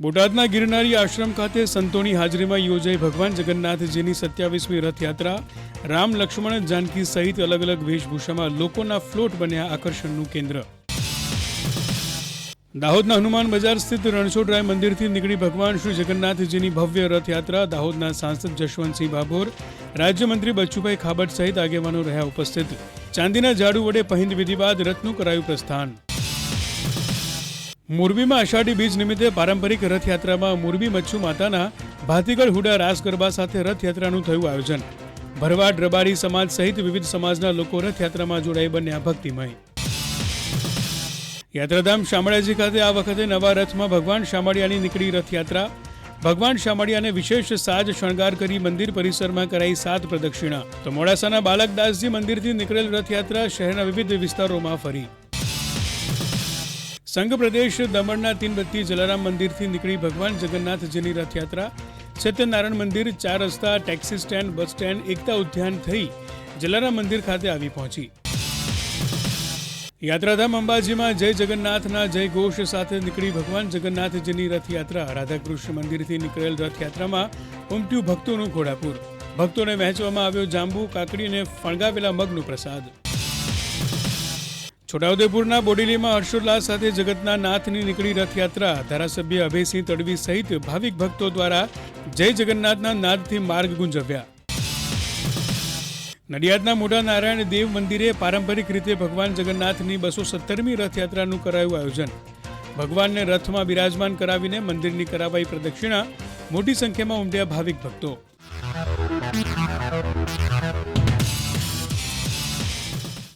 બોટાદના ગિરનારી આશ્રમ ખાતે સંતોની હાજરીમાં યોજાઈ ભગવાન જગન્નાથજીની સત્યાવીસમી રથયાત્રા. રામ લક્ષ્મણ જાનકી સહિત અલગ અલગ વેશભૂષામાં લોકોના ફ્લોટ બન્યા આકર્ષણનું કેન્દ્ર. દાહોદના હનુમાન બજાર સ્થિત રણછોડરાય મંદિરથી નીકળી ભગવાન શ્રી જગન્નાથજીની ભવ્ય રથયાત્રા દાહોદના સાંસદ જશવંતસિંહ ભાભોર, રાજ્યમંત્રી બચ્ચુભાઈ ખાબટ સહિત આગેવાનો રહ્યા ઉપસ્થિત. ચાંદીના ઝાડુ વડે પહિંદ વિધિ બાદ રથનું કરાયું પ્રસ્થાન. મોરબીમાં અષાઢી બીજ નિમિત્તે પારંપરિક રથયાત્રામાં મોરબી મચ્છુ માતાના ભાતીગળ હુડા રાસ ગરબા સાથે રથયાત્રાનું થયું આયોજન. ભરવાડ, રબારી સમાજ સહિત વિવિધ સમાજના લોકો રથયાત્રામાં જોડાઈ બન્યા ભક્તિમય. યાત્રાધામ શામળાજી ખાતે આ વખતે નવા રથમાં ભગવાન શામળિયાની નીકળી રથયાત્રા. ભગવાન શામળિયાને વિશેષ સાજ શણગાર કરી મંદિર પરિસરમાં કરાઈ સાત પ્રદક્ષિણા. તો મોડાસાના બાલકદાસજી મંદિરથી નીકળેલ રથયાત્રા શહેરના વિવિધ વિસ્તારોમાં ફરી. સંઘ પ્રદેશ દમણના તીનબત્તી જલારામ મંદિરથી નીકળી ભગવાન જગન્નાથજીની રથયાત્રા. સત્યનારાયણ મંદિર ચાર રસ્તા, taxi stand, bus stand, Ekta Udyan થઈ જલારામ મંદિર ખાતે આવી પહોંચી. યાત્રાધામ અંબાજીમાં જય જગન્નાથના જય ઘોષ સાથે નીકળી ભગવાન જગન્નાથજીની રથયાત્રા. રાધાકૃષ્ણ મંદિરથી નીકળેલ રથયાત્રામાં ઉમટ્યું ભક્તોનું ઘોડાપુર. ભક્તોને વહેંચવામાં આવ્યો જાંબુ, કાકડી અને ફણગાવેલા મગનું પ્રસાદ. છોટાઉદેપુરના બોડેલીમાં હર્ષોલ્લાસ સાથે જગતના નાથની નીકળી રથયાત્રા. ધારાસભ્ય અભયસિંહ તડવી સહિત ભાવિક ભક્તો દ્વારા જય જગન્નાથના નાદથી માર્ગ ગુંજવ્યા. નડિયાદના મોટા નારાયણ દેવ મંદિરે પારંપરિક રીતે ભગવાન જગન્નાથની બસો સત્તરમી રથયાત્રાનું કરાયું આયોજન. ભગવાનને રથમાં બિરાજમાન કરાવીને મંદિરની કરાવાઈ પ્રદક્ષિણા મોટી સંખ્યામાં ઉમટ્યા ભાવિક ભક્તો.